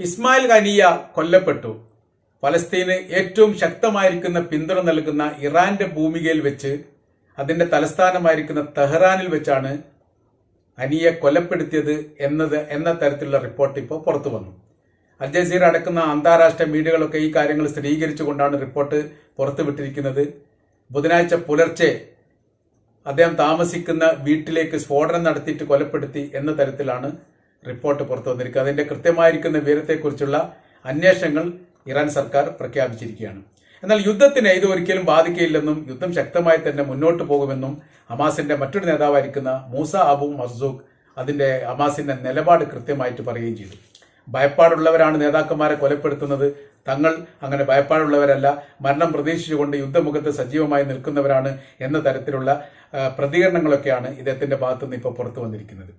ഇസ്മായിൽ ഖനിയ കൊല്ലപ്പെട്ടു. ഫലസ്തീന് ഏറ്റവും ശക്തമായിരിക്കുന്ന പിന്തുണ നൽകുന്ന ഇറാന്റെ ഭൂമികയിൽ വെച്ച് അതിന്റെ തലസ്ഥാനമായിരിക്കുന്ന തെഹ്റാനിൽ വെച്ചാണ് അനിയെ കൊലപ്പെടുത്തിയത് എന്നത് എന്ന തരത്തിലുള്ള റിപ്പോർട്ട് ഇപ്പോൾ പുറത്തു വന്നു. അൽ അടക്കുന്ന അന്താരാഷ്ട്ര മീഡിയകളൊക്കെ ഈ കാര്യങ്ങൾ സ്ഥിരീകരിച്ചുകൊണ്ടാണ് റിപ്പോർട്ട് പുറത്തുവിട്ടിരിക്കുന്നത്. ബുധനാഴ്ച പുലർച്ചെ അദ്ദേഹം താമസിക്കുന്ന വീട്ടിലേക്ക് സ്ഫോടനം നടത്തിയിട്ട് കൊലപ്പെടുത്തി എന്ന തരത്തിലാണ് റിപ്പോർട്ട് പുറത്തു വന്നിരിക്കുന്നത് അതിന്റെ കൃത്യമായിരിക്കുന്ന വിവരത്തെക്കുറിച്ചുള്ള അന്വേഷണങ്ങൾ ഇറാൻ സർക്കാർ പ്രഖ്യാപിച്ചിരിക്കുകയാണ്. എന്നാൽ യുദ്ധത്തിന് ഇത് ഒരിക്കലും ബാധിക്കില്ലെന്നും യുദ്ധം ശക്തമായി തന്നെ മുന്നോട്ട് പോകുമെന്നും ഹമാസിന്റെ മറ്റൊരു നേതാവായിരിക്കുന്ന മൂസ അബു മർസൂഖ് അതിന്റെ ഹമാസിന്റെ നിലപാട് കൃത്യമായിട്ട് പറയുകയും ചെയ്തു. ഭയപ്പാടുള്ളവരാണ് നേതാക്കന്മാരെ കൊലപ്പെടുത്തുന്നത്. തങ്ങൾ അങ്ങനെ ഭയപ്പാടുള്ളവരല്ല. മരണം പ്രതീക്ഷിച്ചുകൊണ്ട് യുദ്ധമുഖത്ത് സജീവമായി നിൽക്കുന്നവരാണ് എന്ന തരത്തിലുള്ള പ്രതികരണങ്ങളൊക്കെയാണ് ഇദ്ദേഹത്തിന്റെ ഭാഗത്തുനിന്ന് ഇപ്പോൾ പുറത്തു വന്നിരിക്കുന്നത്.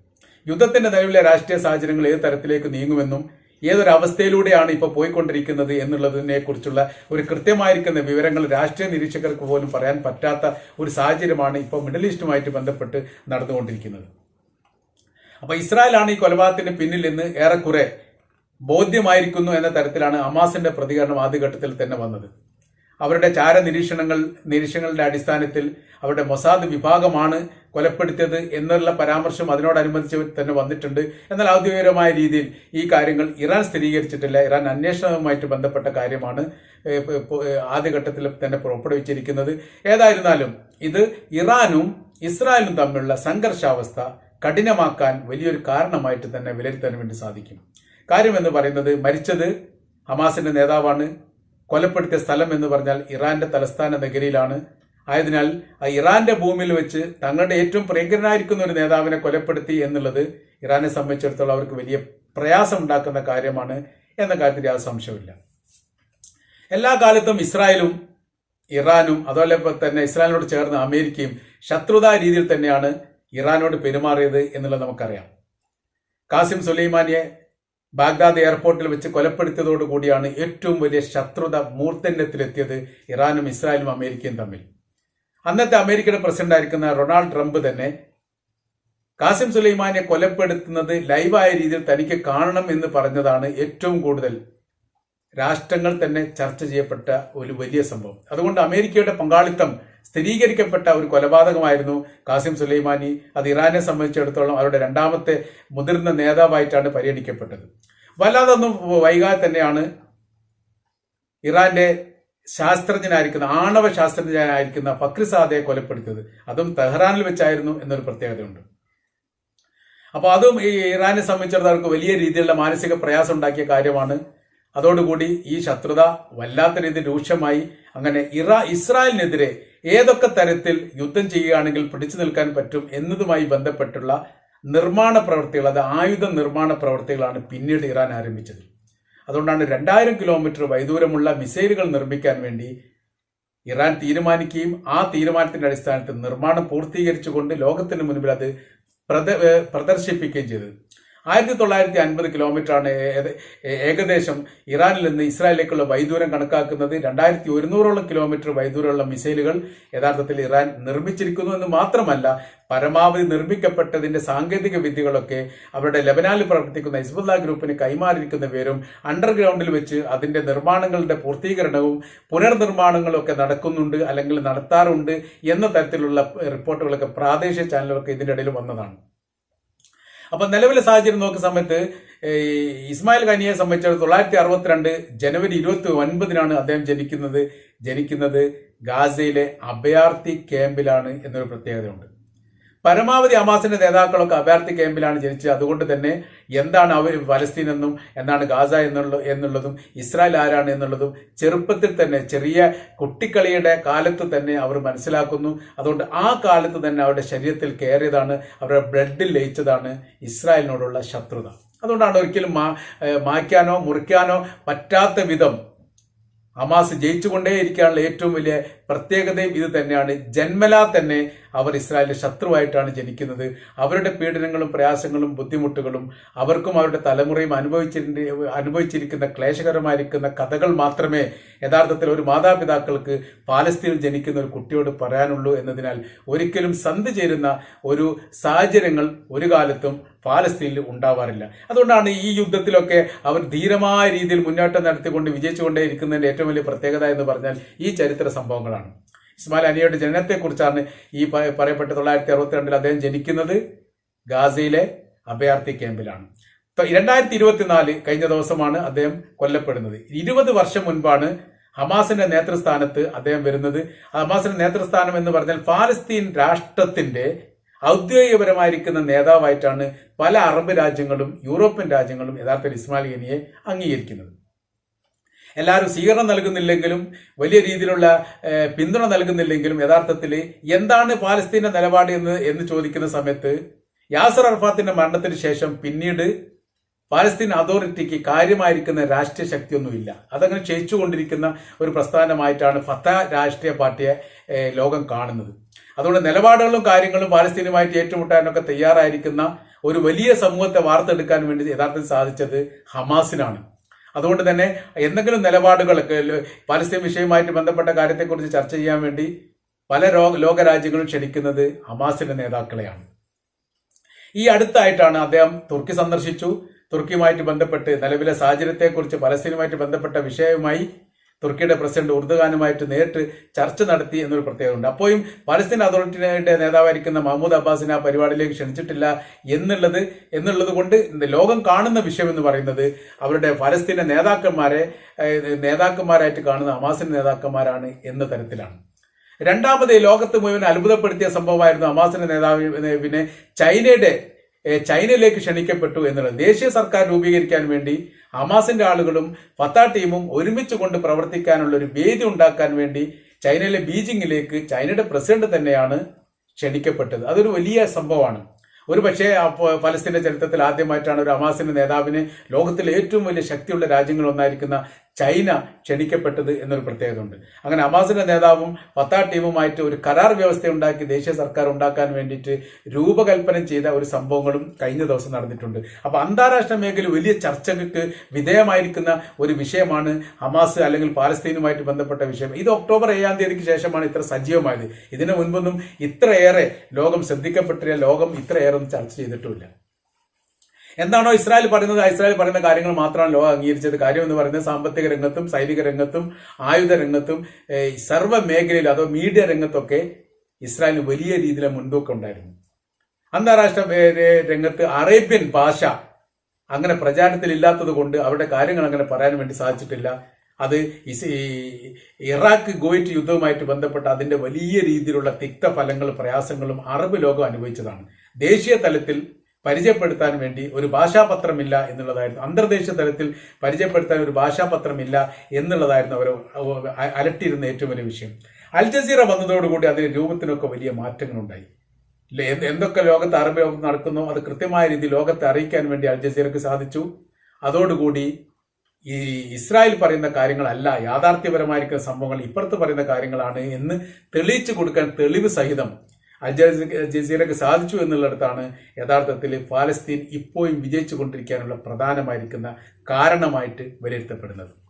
യുദ്ധത്തിന്റെ നിലവിലെ രാഷ്ട്രീയ സാഹചര്യങ്ങൾ ഏത് തരത്തിലേക്ക് നീങ്ങുമെന്നും ഏതൊരവസ്ഥയിലൂടെയാണ് ഇപ്പോൾ പോയിക്കൊണ്ടിരിക്കുന്നത് എന്നുള്ളതിനെ കുറിച്ചുള്ള ഒരു കൃത്യമായിരിക്കുന്ന വിവരങ്ങൾ രാഷ്ട്രീയ നിരീക്ഷകർക്ക് പോലും പറയാൻ പറ്റാത്ത ഒരു സാഹചര്യമാണ് ഇപ്പോൾ മിഡിൽ ഈസ്റ്റുമായിട്ട് ബന്ധപ്പെട്ട് നടന്നുകൊണ്ടിരിക്കുന്നത്. അപ്പൊ ഇസ്രായേലാണ് ഈ കൊലപാതകത്തിന് പിന്നിൽ നിന്ന് ഏറെക്കുറെ ബോധ്യമായിരിക്കുന്നു എന്ന തരത്തിലാണ് അമാസിന്റെ പ്രതികരണം ആദ്യഘട്ടത്തിൽ തന്നെ വന്നത്. അവരുടെ ചാര നിരീക്ഷണങ്ങൾ നിരീക്ഷണങ്ങളുടെ അടിസ്ഥാനത്തിൽ അവരുടെ മൊസാദ് വിഭാഗമാണ് കൊലപ്പെടുത്തിയത് എന്നുള്ള പരാമർശം അതിനോടനുബന്ധിച്ച് തന്നെ വന്നിട്ടുണ്ട്. എന്നാൽ ഔദ്യോഗികമായ രീതിയിൽ ഈ കാര്യങ്ങൾ ഇറാൻ സ്ഥിരീകരിച്ചിട്ടില്ല. ഇറാൻ അന്വേഷണവുമായിട്ട് ബന്ധപ്പെട്ട കാര്യമാണ് ആദ്യഘട്ടത്തിൽ തന്നെ പുറപ്പെടുവിച്ചിരിക്കുന്നത്. ഏതായിരുന്നാലും ഇത് ഇറാനും ഇസ്രായേലും തമ്മിലുള്ള സംഘർഷാവസ്ഥ കഠിനമാക്കാൻ വലിയൊരു കാരണമായിട്ട് തന്നെ വിലയിരുത്താൻ വേണ്ടി സാധിക്കും. കാര്യമെന്ന് പറയുന്നത് മരിച്ചത് ഹമാസിന്റെ നേതാവാണ്. കൊലപ്പെടുത്തിയ സ്ഥലം എന്ന് പറഞ്ഞാൽ ഇറാന്റെ തലസ്ഥാന നഗരിയിലാണ്. ആയതിനാൽ ആ ഇറാന്റെ ഭൂമിയിൽ വെച്ച് തങ്ങളുടെ ഏറ്റവും പ്രിയങ്കരനായിരിക്കുന്ന ഒരു നേതാവിനെ കൊലപ്പെടുത്തി എന്നുള്ളത് ഇറാനെ സംബന്ധിച്ചിടത്തോളം അവർക്ക് വലിയ പ്രയാസം ഉണ്ടാക്കുന്ന കാര്യമാണ് എന്ന കാര്യത്തിൽ യാതൊരു സംശയമില്ല എല്ലാ കാലത്തും ഇസ്രായേലും ഇറാനും അതുപോലെ തന്നെ ഇസ്രായേലിനോട് ചേർന്ന അമേരിക്കയും ശത്രുതാ രീതിയിൽ തന്നെയാണ് ഇറാനോട് പെരുമാറിയത് എന്നുള്ളത് നമുക്കറിയാം. കാസിം സുലൈമാനിയെ ബാഗ്ദാദ് എയർപോർട്ടിൽ വെച്ച് കൊലപ്പെടുത്തിയതോടുകൂടിയാണ് ഏറ്റവും വലിയ ശത്രുത മൂർധന്യത്തിലെത്തിയത് ഇറാനും ഇസ്രായേലും അമേരിക്കയും തമ്മിൽ. അന്നത്തെ അമേരിക്കയുടെ പ്രസിഡന്റ് ആയിരിക്കുന്ന റൊണാൾഡ് ട്രംപ് തന്നെ കാസിം സുലൈമാനെ കൊലപ്പെടുത്തുന്നത് ലൈവായ രീതിയിൽ തനിക്ക് കാണണം എന്ന് പറഞ്ഞതാണ് ഏറ്റവും കൂടുതൽ രാഷ്ട്രങ്ങൾ തന്നെ ചർച്ച ചെയ്യപ്പെട്ട ഒരു വലിയ സംഭവം. അതുകൊണ്ട് അമേരിക്കയുടെ പങ്കാളിത്തം സ്ഥിരീകരിക്കപ്പെട്ട ഒരു കൊലപാതകമായിരുന്നു കാസിം സുലൈമാനി. അത് ഇറാനെ സംബന്ധിച്ചിടത്തോളം അവരുടെ രണ്ടാമത്തെ മുതിർന്ന നേതാവായിട്ടാണ് പരിഗണിക്കപ്പെട്ടത്. വല്ലാതൊന്നും വൈകാതെ തന്നെയാണ് ഇറാന്റെ ശാസ്ത്രജ്ഞനായിരിക്കുന്ന ആണവ ശാസ്ത്രജ്ഞനായിരിക്കുന്ന ഫക്രിസാദയെ കൊലപ്പെടുത്തിയത്. അതും തെഹ്റാനിൽ വെച്ചായിരുന്നു എന്നൊരു പ്രത്യേകതയുണ്ട്. അപ്പോൾ അതും ഈ ഇറാനെ സംബന്ധിച്ചിടത്തോളം അവർക്ക് വലിയ രീതിയിലുള്ള മാനസിക പ്രയാസം ഉണ്ടാക്കിയ കാര്യമാണ് അതോടുകൂടി ഈ ശത്രുത വല്ലാത്ത രീതിയിൽ രൂക്ഷമായി അങ്ങനെ ഇറ ഇസ്രായേലിനെതിരെ ഏതൊക്കെ തരത്തിൽ യുദ്ധം ചെയ്യുകയാണെങ്കിൽ പിടിച്ചു നിൽക്കാൻ പറ്റും എന്നതുമായി ബന്ധപ്പെട്ടുള്ള നിർമ്മാണ പ്രവൃത്തികൾ അത് ആയുധ നിർമ്മാണ പ്രവൃത്തികളാണ് പിന്നീട് ഇറാൻ ആരംഭിച്ചത്. അതുകൊണ്ടാണ് രണ്ടായിരം കിലോമീറ്റർ വൈദൂരമുള്ള മിസൈലുകൾ നിർമ്മിക്കാൻ വേണ്ടി ഇറാൻ തീരുമാനിക്കുകയും ആ തീരുമാനത്തിന്റെ അടിസ്ഥാനത്തിൽ നിർമ്മാണം പൂർത്തീകരിച്ചുകൊണ്ട് ലോകത്തിന് മുൻപിൽ അത് പ്രദർശിപ്പിക്കുകയും ചെയ്തത്. ആയിരത്തി തൊള്ളായിരത്തി അൻപത് കിലോമീറ്റർ ആണ് ഏകദേശം ഇറാനിൽ നിന്ന് ഇസ്രായേലിലേക്കുള്ള വൈദൂരം കണക്കാക്കുന്നത്. രണ്ടായിരത്തി ഒരുന്നൂറോളം കിലോമീറ്റർ വൈദൂരമുള്ള മിസൈലുകൾ യഥാർത്ഥത്തിൽ ഇറാൻ നിർമ്മിച്ചിരിക്കുന്നു എന്ന് മാത്രമല്ല പരമാവധി നിർമ്മിക്കപ്പെട്ടതിന്റെ സാങ്കേതിക വിദ്യകളൊക്കെ അവരുടെ ലബനാനിൽ പ്രവർത്തിക്കുന്ന ഹിസ്ബുല്ല ഗ്രൂപ്പിന് കൈമാറിയിരിക്കുന്ന പേരും അണ്ടർഗ്രൗണ്ടിൽ വെച്ച് അതിന്റെ നിർമ്മാണങ്ങളുടെ പൂർത്തീകരണവും പുനർനിർമ്മാണങ്ങളും ഒക്കെ നടക്കുന്നുണ്ട് അല്ലെങ്കിൽ നടത്താറുണ്ട് എന്ന തരത്തിലുള്ള റിപ്പോർട്ടുകളൊക്കെ പ്രാദേശിക ചാനലുകളൊക്കെ ഇതിന്റെ ഇടയിൽ വന്നതാണ്. അപ്പൊ നിലവിലെ സാഹചര്യം നോക്കുന്ന സമയത്ത് ഇസ്മായിൽ ഖനിയെ സംബന്ധിച്ചിടത്തോളം തൊള്ളായിരത്തി അറുപത്തിരണ്ട് ജനുവരി ഇരുപത്തി ഒൻപതിനാണ് അദ്ദേഹം ജനിക്കുന്നത് ജനിക്കുന്നത് ഗാസയിലെ അഭയാർത്ഥി ക്യാമ്പിലാണ് എന്നൊരു പ്രത്യേകതയുണ്ട്. പരമാവധി അമാസിന്റെ നേതാക്കളൊക്കെ അഭയാർത്ഥി ക്യാമ്പിലാണ് ജനിച്ചത്. അതുകൊണ്ട് തന്നെ എന്താണ് അവർ ഫലസ്തീൻ എന്നും എന്താണ് ഗാസ എന്നുള്ള എന്നുള്ളതും ഇസ്രായേൽ ആരാണ് എന്നുള്ളതും ചെറുപ്പത്തിൽ തന്നെ ചെറിയ കുട്ടിക്കളിയുടെ കാലത്ത് തന്നെ അവർ മനസ്സിലാക്കുന്നു. അതുകൊണ്ട് ആ കാലത്ത് തന്നെ അവരുടെ ശരീരത്തിൽ കയറിയതാണ് അവരുടെ ബ്ലഡിൽ ലയിച്ചതാണ് ഇസ്രായേലിനോടുള്ള ശത്രുത. അതുകൊണ്ടാണ് ഒരിക്കലും മാ മായ്ക്കാനോ മുറിക്കാനോ പറ്റാത്ത വിധം ഹമാസ് ജയിച്ചുകൊണ്ടേയിരിക്കാനുള്ള ഏറ്റവും വലിയ പ്രത്യേകതയും ഇത് തന്നെയാണ്. ജന്മലാ തന്നെ അവർ ഇസ്രായേലിന്റെ ശത്രുവായിട്ടാണ് ജനിക്കുന്നത്. അവരുടെ പീഡനങ്ങളും പ്രയാസങ്ങളും ബുദ്ധിമുട്ടുകളും അവർക്കും അവരുടെ തലമുറയും അനുഭവിച്ചിട്ടുണ്ട് അനുഭവിച്ചിരിക്കുന്ന ക്ലേശകരമായിരിക്കുന്ന കഥകൾ മാത്രമേ യഥാർത്ഥത്തിൽ ഒരു മാതാപിതാക്കൾക്ക് പാലസ്തീനിൽ ജനിക്കുന്ന ഒരു കുട്ടിയോട് പറയാനുള്ളൂ എന്നതിനാൽ ഒരിക്കലും സന്ധി ചേരുന്ന ഒരു സാഹചര്യങ്ങൾ ഒരു കാലത്തും പാലസ്തീനിൽ ഉണ്ടാവാറില്ല. അതുകൊണ്ടാണ് ഈ യുദ്ധത്തിലൊക്കെ അവർ ധീരമായ രീതിയിൽ മുന്നേറ്റം നടത്തിക്കൊണ്ട് വിജയിച്ചുകൊണ്ടേ ഇരിക്കുന്നതിന്റെ ഏറ്റവും വലിയ പ്രത്യേകത എന്ന് പറഞ്ഞാൽ ഈ ചരിത്ര സംഭവങ്ങളാണ്. ഇസ്മായിൽ അനിയുടെ ജനനത്തെക്കുറിച്ചാണ് ഈ പറയപ്പെട്ട തൊള്ളായിരത്തി അറുപത്തിരണ്ടിൽ അദ്ദേഹം ജനിക്കുന്നത്. ഗാസയിലെ അഭയാർത്ഥി ക്യാമ്പിലാണ്. രണ്ടായിരത്തി ഇരുപത്തിനാല് കഴിഞ്ഞ ദിവസമാണ് അദ്ദേഹം കൊല്ലപ്പെടുന്നത്. ഇരുപത് വർഷം മുൻപാണ് ഹമാസിന്റെ നേതൃസ്ഥാനത്ത് അദ്ദേഹം വരുന്നത്. ഹമാസിന്റെ നേതൃസ്ഥാനം എന്ന് പറഞ്ഞാൽ പാലസ്തീൻ രാഷ്ട്രത്തിന്റെ ഔദ്യോഗികപരമായിരിക്കുന്ന നേതാവായിട്ടാണ് പല അറബ് രാജ്യങ്ങളും യൂറോപ്യൻ രാജ്യങ്ങളും യഥാർത്ഥത്തിൽ ഇസ്മായിൽ ഗനിയെ അംഗീകരിക്കുന്നത്. എല്ലാവരും സ്വീകരണം നൽകുന്നില്ലെങ്കിലും വലിയ രീതിയിലുള്ള പിന്തുണ നൽകുന്നില്ലെങ്കിലും യഥാർത്ഥത്തിൽ എന്താണ് പാലസ്തീന്റെ നിലപാട് എന്ന് എന്ന് ചോദിക്കുന്ന സമയത്ത് യാസർ അർഫാത്തിന്റെ മരണത്തിന് ശേഷം പിന്നീട് പാലസ്തീൻ അതോറിറ്റിക്ക് കാര്യമായിരിക്കുന്ന രാഷ്ട്രീയ ശക്തിയൊന്നുമില്ല. അതങ്ങനെ ക്ഷയിച്ചുകൊണ്ടിരിക്കുന്ന ഒരു പ്രസ്ഥാനമായിട്ടാണ് ഫത്ത രാഷ്ട്രീയ പാർട്ടിയെ ലോകം കാണുന്നത്. അതുകൊണ്ട് നിലപാടുകളും കാര്യങ്ങളും പാലസ്തീനുമായിട്ട് ഏറ്റുമുട്ടാനൊക്കെ തയ്യാറായിരിക്കുന്ന ഒരു വലിയ സമൂഹത്തെ വാർത്തെടുക്കാൻ വേണ്ടി യഥാർത്ഥത്തിൽ സാധിച്ചത് ഹമാസിനാണ്. അതുകൊണ്ട് തന്നെ എന്തെങ്കിലും നിലപാടുകളൊക്കെ ല- പാലസ്തീൻ വിഷയവുമായിട്ട് ബന്ധപ്പെട്ട കാര്യത്തെക്കുറിച്ച് ചർച്ച ചെയ്യാൻ വേണ്ടി പല ലോക ലോകരാജ്യങ്ങളും ക്ഷണിക്കുന്നത് ഹമാസിന്റെ നേതാക്കളെയാണ്. ഈ അടുത്തായിട്ടാണ് അദ്ദേഹം തുർക്കി സന്ദർശിച്ചു. തുർക്കിയുമായിട്ട് ബന്ധപ്പെട്ട് നിലവിലെ സാഹചര്യത്തെക്കുറിച്ച് പലസ്തീനുമായിട്ട് ബന്ധപ്പെട്ട വിഷയവുമായി തുർക്കിയുടെ പ്രസിഡന്റ് ഉർദുഖാനുമായിട്ട് നേരിട്ട് ചർച്ച നടത്തി എന്നൊരു പ്രത്യേകതയുണ്ട്. അപ്പോഴും പലസ്തീൻ അതോറിറ്റിയുടെ നേതാവായിരിക്കുന്ന മഹമ്മൂദ് അബ്ബാസിനെ ആ പരിപാടിയിലേക്ക് ക്ഷണിച്ചിട്ടില്ല എന്നുള്ളത് എന്നുള്ളത് കൊണ്ട് ലോകം കാണുന്ന വിഷയം എന്ന് പറയുന്നത് അവരുടെ പലസ്തീനെ നേതാക്കന്മാരെ നേതാക്കന്മാരായിട്ട് കാണുന്ന അമാസിന്റെ നേതാക്കന്മാരാണ് എന്ന തരത്തിലാണ്. രണ്ടാമത് ലോകത്ത് മുഴുവൻ അത്ഭുതപ്പെടുത്തിയ സംഭവമായിരുന്നു അമാസിന്റെ നേതാവിനെ ചൈനയുടെ ചൈനയിലേക്ക് ക്ഷണിക്കപ്പെട്ടു എന്നുള്ളത് ദേശീയ സർക്കാർ രൂപീകരിക്കാൻ വേണ്ടി ഹമാസിന്റെ ആളുകളും ഫത്താ ടീമും ഒരുമിച്ച് കൊണ്ട് പ്രവർത്തിക്കാനുള്ള ഒരു വേദി ഉണ്ടാക്കാൻ വേണ്ടി ചൈനയിലെ ബീജിംഗിലേക്ക് ചൈനയുടെ പ്രസിഡന്റ് തന്നെയാണ് ക്ഷണിക്കപ്പെട്ടത്. അതൊരു വലിയ സംഭവമാണ്. ഒരു പക്ഷേ ഫലസ്തീന്റെ ചരിത്രത്തിൽ ആദ്യമായിട്ടാണ് ഒരു ഹമാസിന്റെ നേതാവിനെ ലോകത്തിലെ ഏറ്റവും വലിയ ശക്തിയുള്ള രാജ്യങ്ങളിൽ ഒന്നായിരിക്കുന്ന ചൈന ക്ഷണിക്കപ്പെട്ടത് എന്നൊരു പ്രത്യേകത ഉണ്ട് അങ്ങനെ അമാസിന്റെ നേതാവും ഫത്താ ടീമുമായിട്ട് ഒരു കരാർ വ്യവസ്ഥ ഉണ്ടാക്കി ദേശീയ സർക്കാർ ഉണ്ടാക്കാൻ വേണ്ടിയിട്ട് രൂപകൽപ്പന ചെയ്ത ഒരു സംഭവങ്ങളും കഴിഞ്ഞ ദിവസം നടന്നിട്ടുണ്ട്. അപ്പൊ അന്താരാഷ്ട്ര മേഖല വലിയ ചർച്ചകൾക്ക് വിധേയമായിരിക്കുന്ന ഒരു വിഷയമാണ് ഹമാസ് അല്ലെങ്കിൽ പാലസ്തീനുമായിട്ട് ബന്ധപ്പെട്ട വിഷയം. ഇത് ഒക്ടോബർ ഏഴാം തീയതിക്ക് ശേഷമാണ് ഇത്ര സജീവമായത്. ഇതിനു മുൻപൊന്നും ഇത്രയേറെ ലോകം ശ്രദ്ധിക്കപ്പെട്ടില്ല ലോകം ഇത്രയേറെ ചർച്ച ചെയ്തിട്ടുമില്ല. എന്താണോ ഇസ്രായേൽ പറയുന്നത്? ഇസ്രായേൽ പറയുന്ന കാര്യങ്ങൾ മാത്രമാണ് ലോകം അംഗീകരിച്ചത്. കാര്യം എന്ന് പറയുന്നത് സാമ്പത്തിക രംഗത്തും സൈനിക രംഗത്തും ആയുധ രംഗത്തും സർവ മേഖലയിലും അതോ മീഡിയ രംഗത്തൊക്കെ ഇസ്രായേലിന് വലിയ രീതിയിലെ മുൻതൂക്കം ഉണ്ടായിരുന്നു. അന്താരാഷ്ട്ര രംഗത്ത് അറേബ്യൻ ഭാഷ അങ്ങനെ പ്രചാരത്തിൽ ഇല്ലാത്തത് കൊണ്ട് അവരുടെ കാര്യങ്ങൾ അങ്ങനെ പറയാൻ വേണ്ടി സാധിച്ചിട്ടില്ല. അത് ഇറാഖ് ഗോയിറ്റ് യുദ്ധവുമായിട്ട് ബന്ധപ്പെട്ട അതിന്റെ വലിയ രീതിയിലുള്ള തിക്തഫലങ്ങളും പ്രയാസങ്ങളും അറബ് ലോകം അനുഭവിച്ചതാണ്. ദേശീയ തലത്തിൽ പരിചയപ്പെടുത്താൻ വേണ്ടി ഒരു ഭാഷാപത്രമില്ല എന്നുള്ളതായിരുന്നു. അന്തർദേശീയ തലത്തിൽ പരിചയപ്പെടുത്താൻ ഒരു ഭാഷാപത്രമില്ല എന്നുള്ളതായിരുന്നു അവർ അലട്ടിയിരുന്ന ഏറ്റവും വലിയ വിഷയം. അൽ ജസീറ വന്നതോടുകൂടി അതിന്റെ രൂപത്തിനൊക്കെ വലിയ മാറ്റങ്ങളുണ്ടായി? എന്തൊക്കെ ലോകത്ത് അറബ് ലോകത്ത് നടക്കുന്നോ? അത് കൃത്യമായ രീതിയിൽ ലോകത്തെ അറിയിക്കാൻ വേണ്ടി അൽ ജസീറക്ക് സാധിച്ചു. അതോടുകൂടി ഈ ഇസ്രായേൽ പറയുന്ന കാര്യങ്ങളല്ല യാഥാർത്ഥ്യപരമായിരിക്കുന്ന സംഭവങ്ങൾ ഇപ്പുറത്ത് പറയുന്ന കാര്യങ്ങളാണ് എന്ന് തെളിയിച്ചു കൊടുക്കാൻ തെളിവ് സഹിതം അൽ ജസീ- ജസീറക്ക് സാധിച്ചു എന്നുള്ളിടത്താണ് യഥാർത്ഥത്തിൽ പാലസ്തീൻ ഇപ്പോഴും വിജയിച്ചു കൊണ്ടിരിക്കാനുള്ള പ്രധാനമായിരിക്കുന്ന കാരണമായിട്ട് വിലയിരുത്തപ്പെടുന്നത്.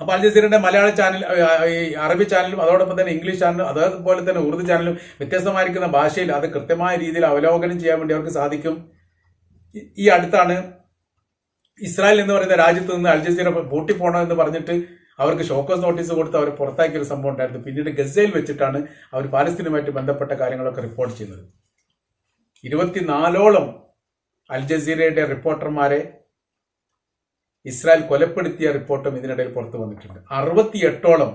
അപ്പൊ അൽ മലയാള ചാനൽ അറബി ചാനലും അതോടൊപ്പം തന്നെ ഇംഗ്ലീഷ് ചാനലും അതേപോലെ തന്നെ ഉറുദു ചാനലും വ്യത്യസ്തമായിരിക്കുന്ന ഭാഷയിൽ അത് കൃത്യമായ രീതിയിൽ അവലോകനം ചെയ്യാൻ വേണ്ടി അവർക്ക് സാധിക്കും. ഈ- അടുത്താണ് ഇസ്രായേൽ എന്ന് പറയുന്ന രാജ്യത്ത് നിന്ന് അൽ ജസീറ പൂട്ടിപ്പോണം എന്ന് പറഞ്ഞിട്ട് അവർക്ക് ഷോക്കസ് നോട്ടീസ് കൊടുത്ത് അവരെ പുറത്താക്കിയ ഒരു സംഭവം ഉണ്ടായിരുന്നു. പിന്നീട് ഗസയിൽ വെച്ചിട്ടാണ് അവർ പാലസ്തീനുമായിട്ട് ബന്ധപ്പെട്ട കാര്യങ്ങളൊക്കെ റിപ്പോർട്ട് ചെയ്യുന്നത്. ഇരുപത്തിനാലോളം അൽ ജസീറയുടെ റിപ്പോർട്ടർമാരെ ഇസ്രായേൽ കൊലപ്പെടുത്തിയ റിപ്പോർട്ടും ഇതിനിടയിൽ പുറത്തു വന്നിട്ടുണ്ട്. അറുപത്തിയെട്ടോളം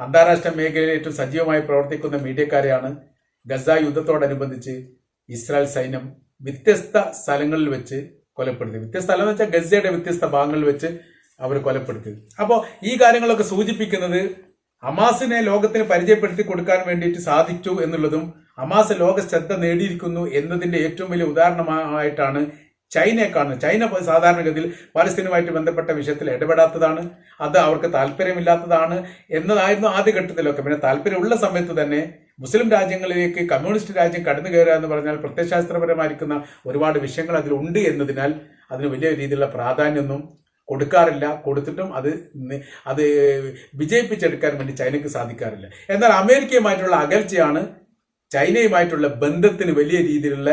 അന്താരാഷ്ട്ര മേഖലയിൽ ഏറ്റവും സജീവമായി പ്രവർത്തിക്കുന്ന മീഡിയക്കാരെയാണ് ഗസ യുദ്ധത്തോടനുബന്ധിച്ച് ഇസ്രായേൽ സൈന്യം വ്യത്യസ്ത സ്ഥലങ്ങളിൽ വെച്ച് കൊലപ്പെടുത്തി വ്യത്യസ്ത സ്ഥലം എന്ന് വെച്ചാൽ ഗസയുടെ വ്യത്യസ്ത ഭാഗങ്ങളിൽ വെച്ച് അവർ കൊലപ്പെടുത്തി. അപ്പോൾ ഈ കാര്യങ്ങളൊക്കെ സൂചിപ്പിക്കുന്നത് അമാസിനെ ലോകത്തിന് പരിചയപ്പെടുത്തി കൊടുക്കാൻ വേണ്ടിയിട്ട് സാധിച്ചു എന്നുള്ളതും ഹമാസ് ലോക ശ്രദ്ധ നേടിയിരിക്കുന്നു എന്നതിന്റെ ഏറ്റവും വലിയ ഉദാഹരണമായിട്ടാണ് ചൈനയെ കാണുന്നത് ചൈന സാധാരണഗതിയിൽ പാലസ്തീനുമായിട്ട് ബന്ധപ്പെട്ട വിഷയത്തിൽ ഇടപെടാത്തതാണ്. അത് അവർക്ക് താല്പര്യമില്ലാത്തതാണ് എന്നതായിരുന്നു ആദ്യഘട്ടത്തിലൊക്കെ. പിന്നെ താല്പര്യമുള്ള സമയത്ത് തന്നെ മുസ്ലിം രാജ്യങ്ങളിലേക്ക് കമ്മ്യൂണിസ്റ്റ് രാജ്യം കടന്നു കയറുക എന്ന് പറഞ്ഞാൽ പ്രത്യയശാസ്ത്രപരമായിരിക്കുന്ന ഒരുപാട് വിഷയങ്ങൾ അതിലുണ്ട് എന്നതിനാൽ അതിന് വലിയ രീതിയിലുള്ള പ്രാധാന്യമൊന്നും കൊടുക്കാറില്ല. കൊടുത്തിട്ടും അത് അത് വിജയിപ്പിച്ചെടുക്കാൻ വേണ്ടി ചൈനയ്ക്ക് സാധിക്കാറില്ല. എന്നാൽ അമേരിക്കയുമായിട്ടുള്ള അകൽച്ചയാണ് ചൈനയുമായിട്ടുള്ള ബന്ധത്തിന് വലിയ രീതിയിലുള്ള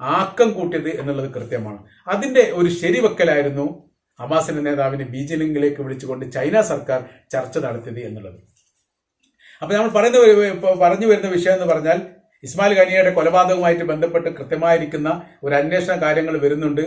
ആക്കം കൂട്ടിയത് എന്നുള്ളത് കൃത്യമാണ്. അതിന്റെ ഒരു ശരിവെക്കലായിരുന്നു ഹമാസിന്റെ നേതാവിനെ ബീജിംഗിലേക്ക് വിളിച്ചുകൊണ്ട് ചൈന സർക്കാർ ചർച്ച നടത്തിയത് എന്നുള്ളത്. അപ്പൊ നമ്മൾ പറയുന്ന പറഞ്ഞു വരുന്ന വിഷയം എന്ന് പറഞ്ഞാൽ ഇസ്മായിൽ ഖനിയയുടെ കൊലപാതകവുമായിട്ട് ബന്ധപ്പെട്ട് കൃത്യമായിരിക്കുന്ന ഒരു അന്വേഷണ കാര്യങ്ങൾ വരുന്നുണ്ട്.